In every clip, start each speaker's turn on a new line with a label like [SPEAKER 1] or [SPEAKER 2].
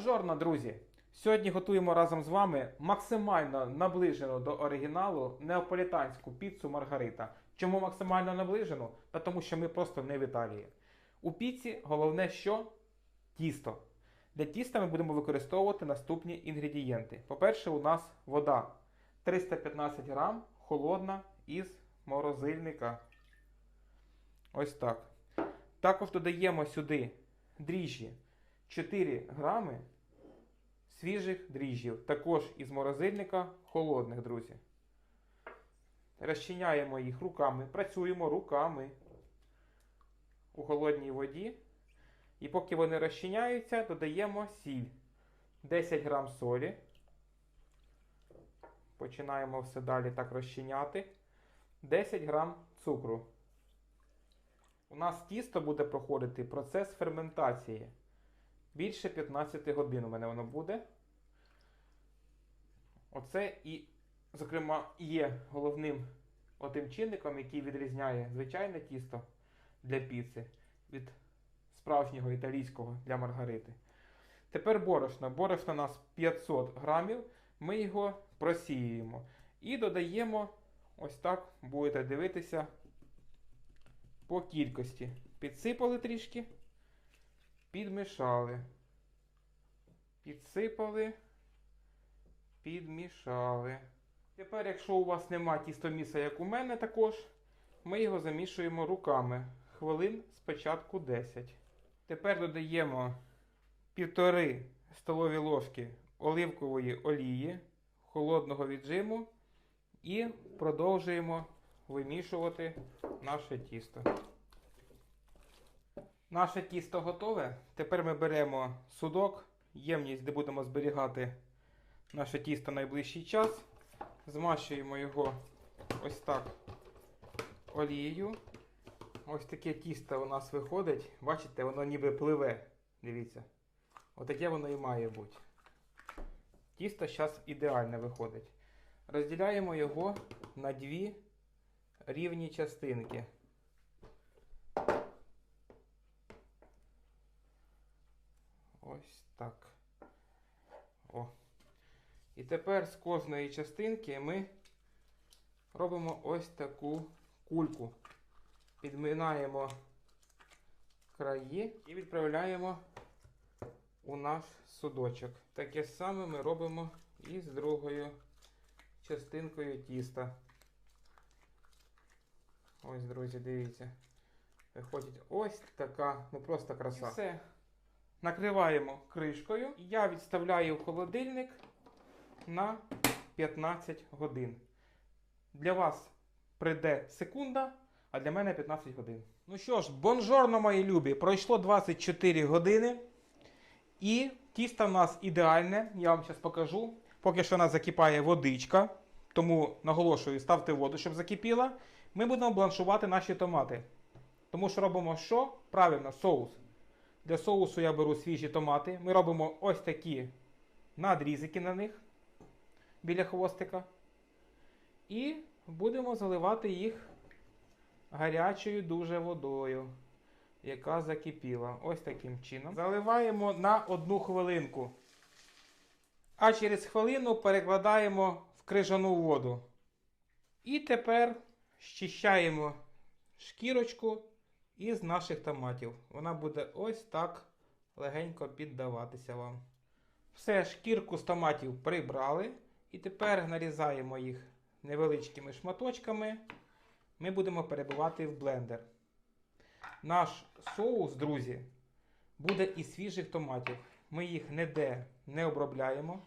[SPEAKER 1] Бонжорно, друзі! Сьогодні готуємо разом з вами максимально наближену до оригіналу неаполітанську піцу Маргарита. Чому максимально наближену? Та тому що ми просто не в Італії. У піці головне що? Тісто. Для тіста ми будемо використовувати наступні інгредієнти. По-перше, у нас вода 315 грам, холодна із морозильника. Ось так. Також додаємо сюди дріжджі 4 грами свіжих дріжджів, також із морозильника холодних, друзі. Розчиняємо їх руками, працюємо руками у холодній воді. І поки вони розчиняються, додаємо сіль. 10 грам солі. Починаємо все далі так розчиняти. 10 грам цукру. У нас тісто буде проходити процес ферментації. Більше 15 годин у мене воно буде. Оце і, зокрема, є головним отим чинником, який відрізняє звичайне тісто для піци від справжнього італійського для маргарити. Тепер борошно. Борошно у нас 500 грамів. Ми його просіюємо. І додаємо, ось так, будете дивитися по кількості. Підсипали трішки, підмішали. Підсипали, підмішали. Тепер, якщо у вас нема тістоміса, як у мене також, ми його замішуємо руками. Хвилин спочатку 10. Тепер додаємо 1,5 столові ложки оливкової олії холодного віджиму і продовжуємо вимішувати наше тісто. Наше тісто готове. Тепер ми беремо судок, ємність, де будемо зберігати наше тісто найближчий час. Змащуємо його ось так олією. Ось таке тісто у нас виходить. Бачите, воно ніби пливе. Дивіться. Отаке воно і має бути. Тісто зараз ідеальне виходить. Розділяємо його на дві рівні частинки. Ось так. О. І тепер з кожної частинки ми робимо ось таку кульку. Підминаємо краї і відправляємо у наш судочок. Таке саме ми робимо і з другою частинкою тіста. Ось, друзі, дивіться. Виходить ось така, ну просто краса. І все. Накриваємо кришкою. Я відставляю в холодильник на 15 годин. Для вас прийде секунда, а для мене 15 годин. Ну що ж, бонжорно, мої любі! Пройшло 24 години. І тісто в нас ідеальне, я вам зараз покажу. Поки що у нас закипає водичка, тому наголошую, ставте воду, щоб закипіла. Ми будемо бланшувати наші томати. Тому що робимо що? Правильно, соус. Для соусу я беру свіжі томати. Ми робимо ось такі надрізики на них біля хвостика. І будемо заливати їх гарячою дуже водою, яка закипіла. Ось таким чином. Заливаємо на одну хвилинку. А через хвилину перекладаємо в крижану воду. І тепер щищаємо шкірочку із наших томатів. Вона буде ось так легенько піддаватися вам. Все, шкірку з томатів прибрали. І тепер нарізаємо їх невеличкими шматочками. Ми будемо перебивати в блендер. Наш соус, друзі, буде із свіжих томатів. Ми їх ніде не обробляємо.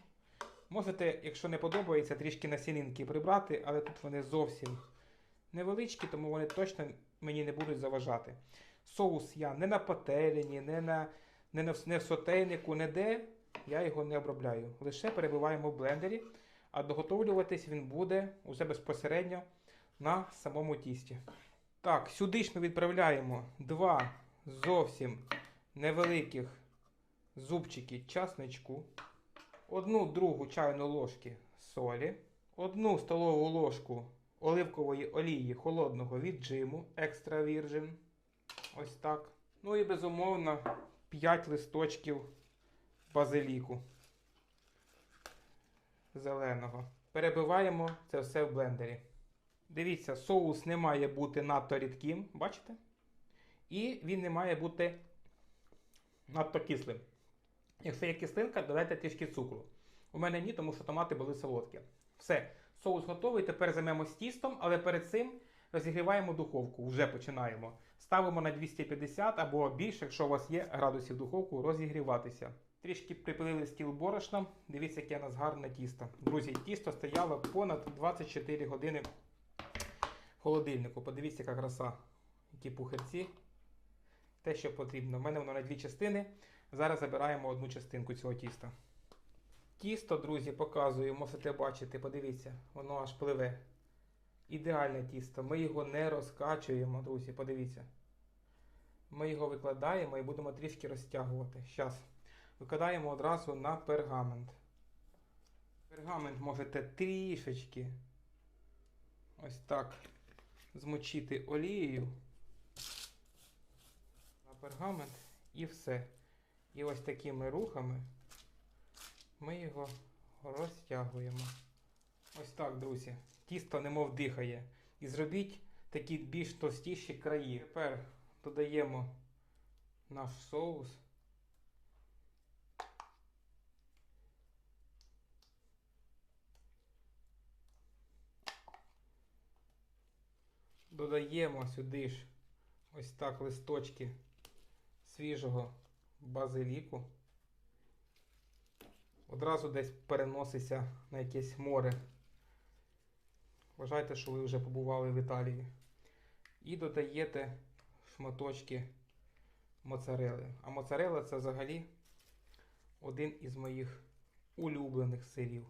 [SPEAKER 1] Можете, якщо не подобається, трішки насінинки прибрати, але тут вони зовсім невеличкі, тому вони точно мені не будуть заважати. Соус я не на пательні, не, на, не, на, не в сотейнику, ніде я його не обробляю. Лише перебиваємо в блендері, а доготовлюватись він буде уже безпосередньо на самому тісті. Так, сюди ж ми відправляємо два зовсім невеликих зубчики часничку, одну другу чайну ложки солі, одну столову ложку оливкової олії холодного віджиму екстра вірджин. Ось так. Ну і безумовно 5 листочків базиліку зеленого. Перебиваємо це все в блендері. Дивіться, соус не має бути надто рідким, бачите? І він не має бути надто кислим. Якщо є кислинка, додайте трішки цукру. У мене ні, тому що томати були солодкі. Все, соус готовий. Тепер займемось тістом, але перед цим розігріваємо духовку. Вже починаємо. Ставимо на 250 або більше, якщо у вас є градусів духовку, розігріватися. Трішки припилили стіл борошном. Дивіться, яке у нас гарне тісто. Друзі, тісто стояло понад 24 години в холодильнику. Подивіться, яка краса. Які пухирці. Те, що потрібно. У мене воно на дві частини. Зараз забираємо одну частинку цього тіста. Тісто, друзі, показую, можете бачити, подивіться, воно аж пливе. Ідеальне тісто. Ми його не розкачуємо, друзі, подивіться. Ми його викладаємо і будемо трішки розтягувати. Зараз. Викладаємо одразу на пергамент. Пергамент можете трішечки ось так змочити олією на пергамент і все. І ось такими рухами ми його розтягуємо. Ось так, друзі. Тісто немов дихає. І зробіть такі більш товстіші краї. Тепер додаємо наш соус. Додаємо сюди ж ось так листочки свіжого базиліку. Одразу десь переноситься на якесь море. Вважайте, що ви вже побували в Італії. І додаєте шматочки моцарели. А моцарела це взагалі один із моїх улюблених сирів.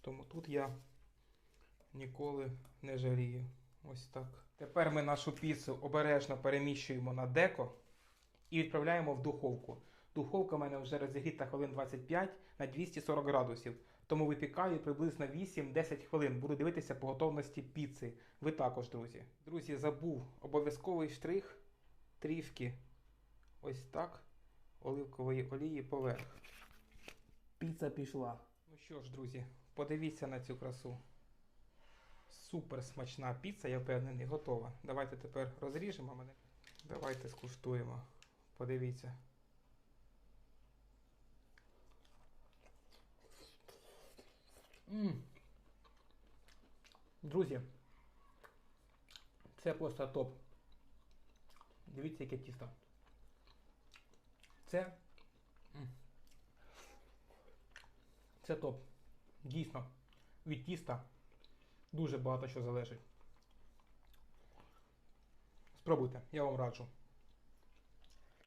[SPEAKER 1] Тому тут я ніколи не жалію. Ось так. Тепер ми нашу піцу обережно переміщуємо на деко і відправляємо в духовку. Духовка в мене вже розігріта хвилин 25 на 240 градусів. Тому випікаю приблизно 8-10 хвилин. Буду дивитися по готовності піци. Ви також, друзі. Друзі, забув обов'язковий штрих трішки ось так оливкової олії поверх. Піца пішла. Ну що ж, друзі, подивіться на цю красу. Супер смачна піца, я впевнений, готова. Давайте тепер розріжемо мене. Давайте скуштуємо. Подивіться. Друзі, це просто топ. Дивіться, яке тісто. Це. Це топ. Дійсно. Від тіста дуже багато що залежить. Спробуйте, я вам раджу.